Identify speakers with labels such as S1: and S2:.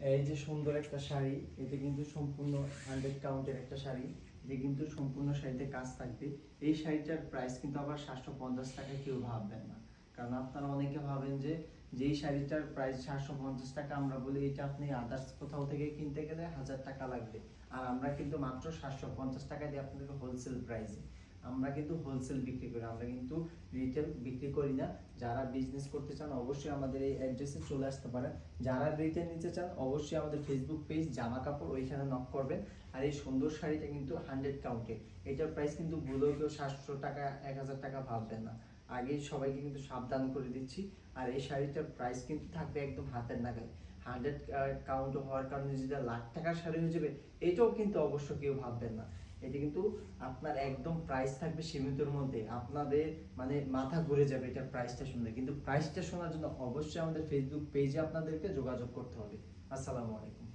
S1: এই যে সুন্দর একটা শাড়ি, এটা কিন্তু সম্পূর্ণ হান্ড্রেড কাউন্টের একটা শাড়ি। এটা কিন্তু সম্পূর্ণ শাড়িতে কাজ থাকবে। এই শাড়িটার প্রাইস কিন্তু আবার সাতশো পঞ্চাশ টাকা কেউ ভাববেন না। কারণ আপনারা অনেকে ভাবেন যে, যেই শাড়িটার প্রাইস সাতশো পঞ্চাশ টাকা, আমরা বলি এটা আপনি আদার্স কোথাও থেকে কিনতে গেলে হাজার টাকা লাগবে। আর আমরা কিন্তু মাত্র সাতশো পঞ্চাশ টাকা দিয়ে আপনাদেরকে হোলসেল প্রাইসে আমরা কিন্তু হোলসেল বিক্রি করি, আমরা কিন্তু রিটেল বিক্রি করি না। যারা বিজনেস করতে চান, অবশ্যই আমাদের এই অ্যাড্রেসে চলে আসতে পারেন। যারা রিটেল নিতে চান, অবশ্যই আমাদের ফেসবুক পেজ জামা কাপড় ওইখানে নক করবেন। আর এই সুন্দর শাড়িটা কিন্তু হান্ড্রেড কাউন্টে এটার প্রাইস কিন্তু ভুলেও কেউ সাতশো টাকা, এক হাজার টাকা ভাববেন না। আগেই সবাইকে কিন্তু সাবধান করে দিচ্ছি। আর এই শাড়িটার প্রাইস কিন্তু থাকবে একদম হাতের নাগালে। হান্ড্রেড কাউন্ট হওয়ার কারণে যেটা লাখ টাকার শাড়ি হয়ে যাবে, এটাও কিন্তু অবশ্য কেউ ভাববেন না। এটা কিন্তু আপনার একদম প্রাইস থাকবে সীমিতর মধ্যে। আপনাদের মানে মাথা ঘুরে যাবে এটার প্রাইসটা শুনলে। কিন্তু প্রাইসটা শোনার জন্য অবশ্যই আমাদের ফেসবুক পেজে আপনাদেরকে যোগাযোগ করতে হবে। আসসালামু আলাইকুম।